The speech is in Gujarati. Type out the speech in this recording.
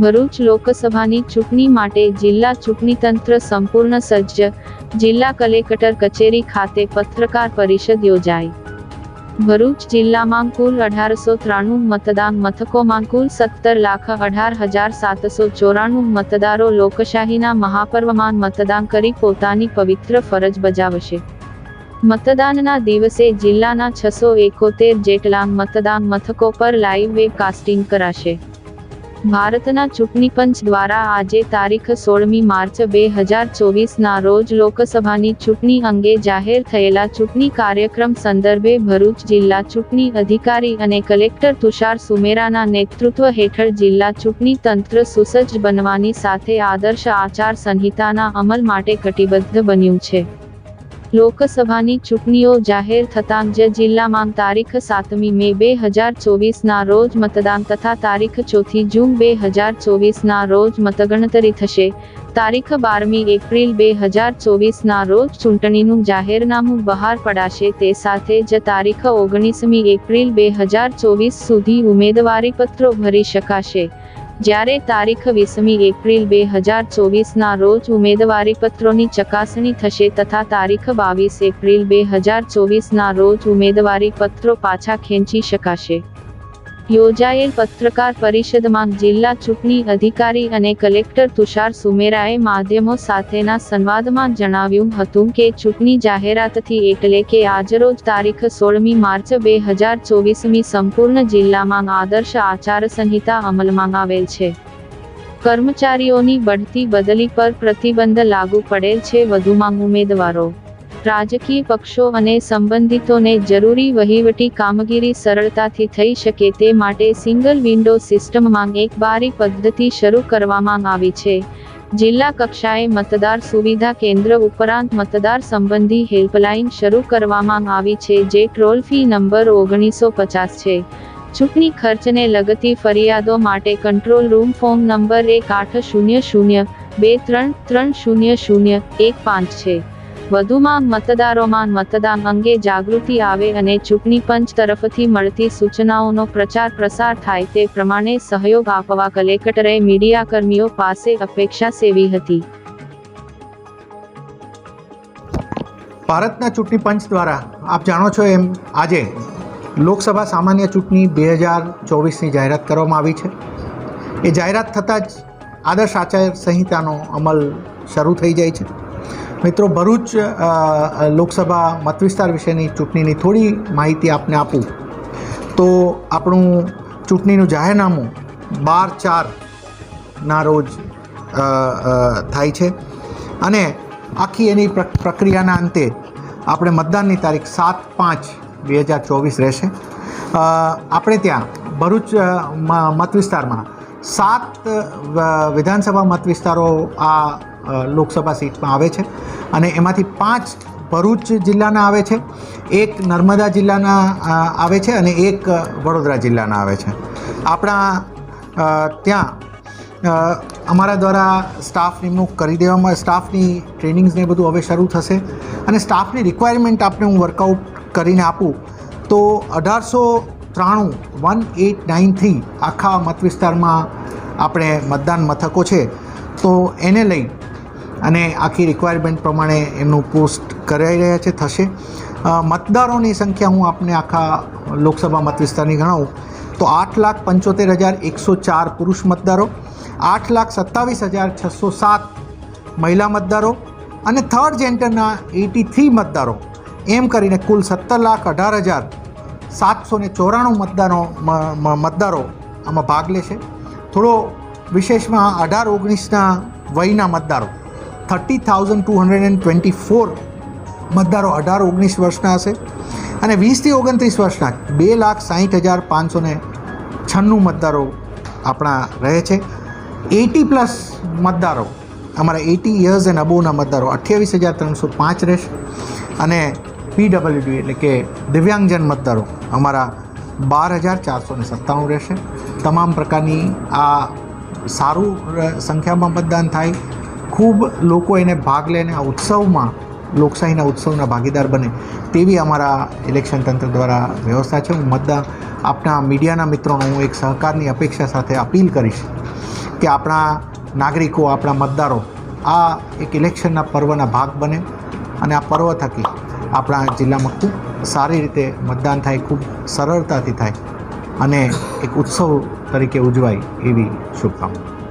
ભરૂચ લોકસભાની ચૂંટણી માટે જિલ્લા ચૂંટણી તંત્ર સંપૂર્ણ સજ્જ. જિલ્લા કલેક્ટર કચેરી ખાતે પત્રકાર પરિષદ યોજાઈ. ભરૂચ જિલ્લામાં કુલ અઢારસો ત્રાણું મતદાન મથકોમાં કુલ સત્તર લાખ અઢાર હજાર સાતસો ચોરાણું મતદારો લોકશાહીના મહાપર્વમાં મતદાન કરી પોતાની પવિત્ર ફરજ બજાવશે. મતદાનના દિવસે જિલ્લાના છસો એકોતેર જેટલા મતદાન મથકો પર લાઈવ વેબકાસ્ટિંગ કરાશે. ભારતના ચૂંટણી પંચ દ્વારા આજે તારીખ સોળમી માર્ચ બે હજાર ચોવીસના રોજ લોકસભાની ચૂંટણી અંગે જાહેર થયેલા ચૂંટણી કાર્યક્રમ સંદર્ભે ભરૂચ જિલ્લા ચૂંટણી અધિકારી અને કલેક્ટર તુષાર સુમેરાના નેતૃત્વ હેઠળ જિલ્લા ચૂંટણી તંત્ર સુસજ્જ બનવાની સાથે આદર્શ આચાર સંહિતાના અમલ માટે કટિબદ્ધ બન્યું છે. લોકસભાની ચૂંટણીઓ જાહેર થતાં જ જિલ્લામાં તારીખ સાતમી મે બે હજાર ચોવીસના રોજ મતદાન તથા તારીખ ચોથી જૂન બે હજાર ચોવીસના રોજ મતગણતરી થશે. તારીખ બારમી એપ્રિલ બે હજાર ચોવીસના રોજ ચૂંટણીનું જાહેરનામું બહાર પડાશે. તે સાથે જ તારીખ ઓગણીસમી એપ્રિલ બે હજાર ચોવીસ સુધી ઉમેદવારીપત્રો ભરી શકાશે. જ્યારે તારીખ વીસમી એપ્રિલ બે હજાર ચોવીસના રોજ ઉમેદવારી પત્રોની ચકાસણી થશે તથા તારીખ બાવીસ એપ્રિલ બે હજાર ચોવીસના રોજ ઉમેદવારી પત્રો પાછા ખેંચી શકાશે. યોજાયેલ પત્રકાર પરિષદમાં જિલ્લા ચૂંટણી અધિકારી અને કલેક્ટર તુષાર સુમેરાએ માધ્યમો સાથેના સંવાદમાં જણાવ્યું હતું કે ચૂંટણી જાહેરાતથી એટલે કે આજરોજ તારીખ સોળમી માર્ચ બે હજાર ચોવીસમી સંપૂર્ણ જિલ્લામાં આદર્શ આચારસંહિતા અમલમાં આવેલ છે. કર્મચારીઓની બઢતી બદલી પર પ્રતિબંધ લાગુ પડેલ છે. વધુમાં ઉમેદવારો રાજકીય પક્ષો અને સંબંધિતોને જરૂરી વહીવટી કામગીરી સરળતાથી થઈ શકે તે માટે સિંગલ વિન્ડો સિસ્ટમમાં એક બારી પદ્ધતિ શરૂ કરવામાં આવી છે. જિલ્લા કક્ષાએ મતદાર સુવિધા કેન્દ્ર ઉપરાંત મતદાર સંબંધી હેલ્પલાઇન શરૂ કરવામાં આવી છે જે ટ્રોલ ફી નંબર ઓગણીસો પચાસ છે. ચૂંટણી ખર્ચને લગતી ફરિયાદો માટે કંટ્રોલ રૂમ ફોર્મ નંબર એક આઠ શૂન્ય શૂન્ય બે ત્રણ ત્રણ શૂન્ય શૂન્ય એક પાંચ છે. વધુમાં મતદારોમાં મતદાન અંગે જાગૃતિ આવે અને ચૂંટણી પંચ તરફથી મળતી સૂચનાઓનો પ્રચાર પ્રસાર થાય તે પ્રમાણે સહયોગ આપવા કલેક્ટરે મીડિયાકર્મીઓ પાસે અપેક્ષા સેવી હતી. ભારતના ચૂંટણી પંચ દ્વારા, આપ જાણો છો એમ, આજે લોકસભા સામાન્ય ચૂંટણી બે હજાર ચોવીસની જાહેરાત કરવામાં આવી છે. એ જાહેરાત થતાં જ આદર્શ આચાર સંહિતાનો અમલ શરૂ થઈ જાય છે. મિત્રો, ભરૂચ લોકસભા મતવિસ્તાર વિશેની ચૂંટણીની થોડી માહિતી આપને આપું. તો આપણું ચૂંટણીનું જાહેરનામું બાર ચારના રોજ થાય છે. અને આખી એની પ્ર- પ્રક્રિયાના અંતે આપણે મતદાનની તારીખ સાત પાંચ બે હજાર ચોવીસ રહેશે. આપણે ત્યાં ભરૂચ મત વિસ્તારમાં સાત વિધાનસભા મત વિસ્તારો આ લોકસભા સીટમાં આવે છે. અને એમાંથી પાંચ ભરૂચ જિલ્લાના આવે છે, એક નર્મદા જિલ્લાના આવે છે અને એક વડોદરા જિલ્લાના આવે છે. આપણા ત્યાં અમારા દ્વારા સ્ટાફ નિમણૂક કરી દેવામાં, સ્ટાફની ટ્રેનિંગ્સને બધું હવે શરૂ થશે. અને સ્ટાફની રિક્વાયરમેન્ટ આપને હું વર્કઆઉટ કરીને આપું, તો અઢારસો ત્રાણું, વન એટ નાઇન થ્રી આખા મત વિસ્તારમાં આપણે મતદાન મથકો છે. તો એને લઈ અને આખી રિક્વાયરમેન્ટ પ્રમાણે એમનું પોસ્ટ કરાઈ રહ્યા છે, થશે. મતદારોની સંખ્યા હું આપને આખા લોકસભા મત વિસ્તારની ગણાવું. તો આઠ લાખ પંચોતેર હજાર એકસો ચાર પુરુષ મતદારો, આઠ લાખ સત્તાવીસ હજાર છસો સાત મહિલા મતદારો અને થર્ડ જેન્ડરના એટી થ્રી મતદારો. એમ કરીને કુલ સત્તર લાખ અઢાર હજાર સાતસો ને ચોરાણું મતદારો મતદારો આમાં ભાગ લેશે થોડો વિશેષમાં અઢાર ઓગણીસના વયના મતદારો. Thirty thousand two hundred and twenty four મતદારો અઢાર, ઓગણીસ વર્ષના હશે. અને વીસથી ઓગણત્રીસ વર્ષના બે લાખ સાહીઠ હજાર પાંચસો ને છન્નું મતદારો આપણા રહે છે. એટી પ્લસ મતદારો, અમારા એટી યર્સ એન્ડ અબોવના મતદારો અઠ્યાવીસ હજાર ત્રણસો પાંચ રહેશે. અને પીડબલ્યુડી એટલે કે દિવ્યાંગજન મતદારો અમારા બાર હજાર ચારસો ને સત્તાણું રહેશે. તમામ પ્રકારની આ સારું સંખ્યામાં મતદાન થાય. ખૂબ લોકો એને ભાગ લઈને આ ઉત્સવમાં, લોકશાહીના ઉત્સવના ભાગીદાર બને, તેવી અમારા ઇલેક્શન તંત્ર દ્વારા વ્યવસ્થા છે. હું મતદાન આપણા મીડિયાના મિત્રોનો હું એક સહકારની અપેક્ષા સાથે અપીલ કરીશ કે આપણા નાગરિકો, આપણા મતદારો આ એક ઇલેક્શનના પર્વના ભાગ બને અને આ પર્વ થકી આપણા જિલ્લામાં ખૂબ સારી રીતે મતદાન થાય, ખૂબ સરળતાથી થાય અને એક ઉત્સવ તરીકે ઉજવાય એવી શુભકામના.